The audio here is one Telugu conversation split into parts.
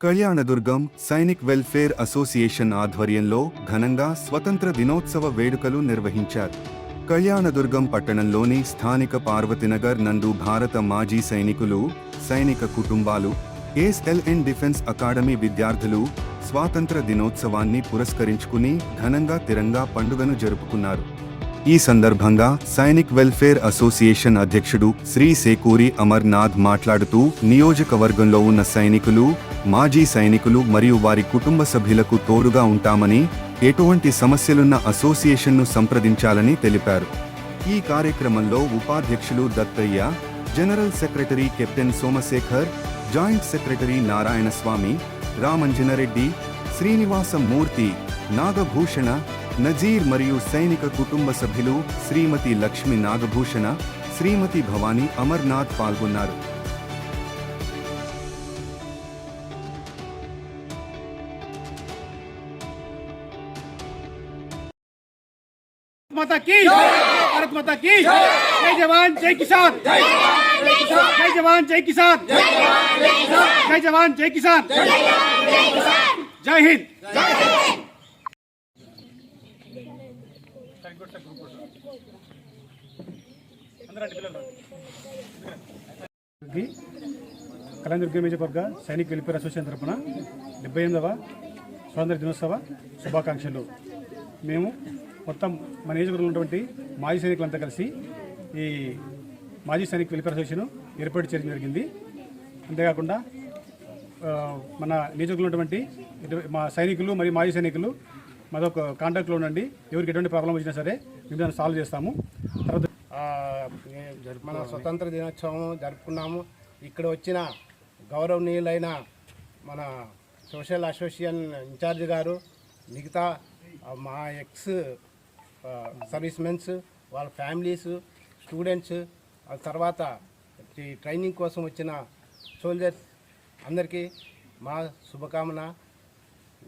కళ్యాణదుర్గం సైనిక్ వెల్ఫేర్ అసోసియేషన్ ఆధ్వర్యంలో ఘనంగా స్వతంత్ర దినోత్సవ వేడుకలు నిర్వహించారు. కళ్యాణదుర్గం పట్టణంలోని స్థానిక పార్వతినగర్ నందు భారత మాజీ సైనికులు సైనిక కుటుంబాలు ఎస్ఎల్ఎన్ డిఫెన్స్ అకాడమీ విద్యార్థులు స్వాతంత్ర దినోత్సవాన్ని పురస్కరించుకుని ఘనంగా తిరంగా పండుగను జరుపుకున్నారు. ఈ సందర్భంగా సైనిక్ వెల్ఫేర్ అసోసియేషన్ అధ్యక్షుడు శ్రీ సేకూరి అమర్నాథ్ మాట్లాడుతూ నియోజకవర్గంలో ఉన్న సైనికులు మాజీ సైనికులు మరియు వారి కుటుంబ సభ్యులకు తోడుగా ఉంటామని ఎటువంటి సమస్యలున్న అసోసియేషన్ను సంప్రదించాలని తెలిపారు. ఈ కార్యక్రమంలో ఉపాధ్యక్షులు Dattaiah general secretary captain Somashekar joint secretary Narayanaswamy Ramanjanareddy Srinivasa Murthy Nagabhushana Nazir మరియు సైనిక కుటుంబ సభ్యులు శ్రీమతి లక్ష్మి నాగభూషణ శ్రీమతి భవానీ అమర్నాథ్ పాల్గొన్నారు माता की भारत माता की जय जवान जय किसान जय जवान जय किसान जय जवान जय किसान जय हिंद కలందుర్గ నియోజకవర్గ సైనిక వెల్ఫేర్ అసోసియేషన్ తరపున డెబ్బై ఎనిమిదవ స్వాతంత్ర దినోత్సవ శుభాకాంక్షలు. మేము మొత్తం మన నియోజకవర్గంలో ఉన్నటువంటి మాజీ సైనికులంతా కలిసి ఈ మాజీ సైనిక వెల్ఫేర్ అసోసియేషన్ ఏర్పాటు చేయడం జరిగింది. అంతేకాకుండా మన నియోజకవర్గంలో ఉన్నటువంటి మా సైనికులు మరియు మాజీ సైనికులు మాతో కాంటాక్ట్లో ఉండండి. ఎవరికి ఎటువంటి ప్రాబ్లం వచ్చినా సరే మేము దాన్ని సాల్వ్ చేస్తాము. తర్వాత మన స్వతంత్ర దినోత్సవం జరుపుకున్నాము. ఇక్కడ వచ్చిన గౌరవనీయులైన మన సోషల్ అసోసియేషన్ ఇన్ఛార్జ్ గారు మిగతా మా ఎక్స్ సర్వీస్మెన్స్ వాళ్ళ ఫ్యామిలీస్ స్టూడెంట్స్ ఆ తర్వాత ఈ ట్రైనింగ్ కోసం వచ్చిన సోల్జర్స్ అందరికీ మా శుభకామన.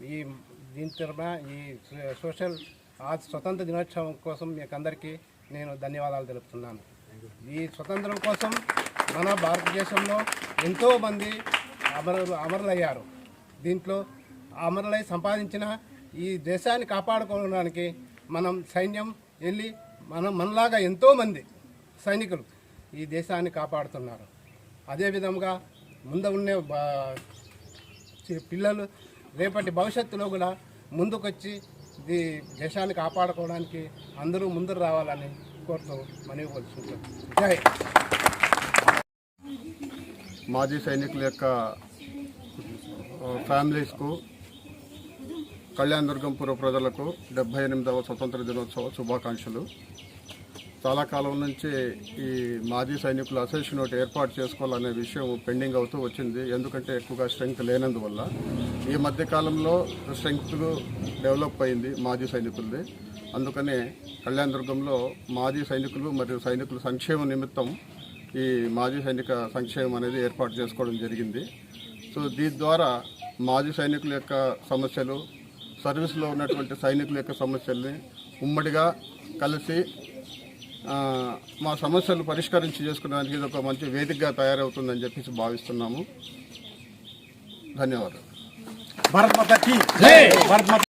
ఈ దీని తరఫున ఈ సోషల్ స్వతంత్ర దినోత్సవం కోసం మీకు అందరికీ నేను ధన్యవాదాలు తెలుపుతున్నాను. ఈ స్వతంత్రం కోసం మన భారతదేశంలో ఎంతోమంది అమరు అమరులయ్యారు. దీంట్లో అమరులై సంపాదించిన ఈ దేశాన్ని కాపాడుకోవడానికి మనం సైన్యం వెళ్ళి మనం మనలాగా ఎంతోమంది సైనికులు ఈ దేశాన్ని కాపాడుతున్నారు. అదేవిధంగా ముందు ఉండే బా- పిల్లలు రేపటి భవిష్యత్తులో కూడా ముందుకొచ్చి ఈ దేశాన్ని కాపాడుకోవడానికి అందరూ ముందుకు రావాలని కోరుతూ మనవి కోరుకుంటున్నాను జై మాజీ సైనికుల యొక్క ఫ్యామిలీస్కు కళ్యాణ దుర్గంపుర ప్రజలకు డెబ్బై ఎనిమిదవ స్వతంత్ర దినోత్సవ శుభాకాంక్షలు. చాలా కాలం నుంచి ఈ మాజీ సైనికుల అసోసియేషన్ ఒకటి ఏర్పాటు చేసుకోవాలనే విషయం పెండింగ్ అవుతూ వచ్చింది. ఎందుకంటే ఎక్కువగా స్ట్రెంగ్త్ లేనందువల్ల. ఈ మధ్య కాలంలో స్ట్రెంగ్త్ డెవలప్ అయింది మాజీ సైనికులది. అందుకనే కళ్యాణదుర్గంలో మాజీ సైనికులు మరియు సైనికుల సంక్షేమ నిమిత్తం ఈ మాజీ సైనిక సంక్షేమం అనేది ఏర్పాటు చేసుకోవడం జరిగింది. సో దీని ద్వారా మాజీ సైనికుల యొక్క సమస్యలు సర్వీస్లో ఉన్నటువంటి సైనికుల యొక్క సమస్యల్ని ఉమ్మడిగా కలిసి మా సమస్యలు పరిష్కరించి చేసుకోవడానికి ఇది ఒక మంచి వేదికగా తయారవుతుందని చెప్పేసి భావిస్తున్నాము. ధన్యవాదాలు. భారత్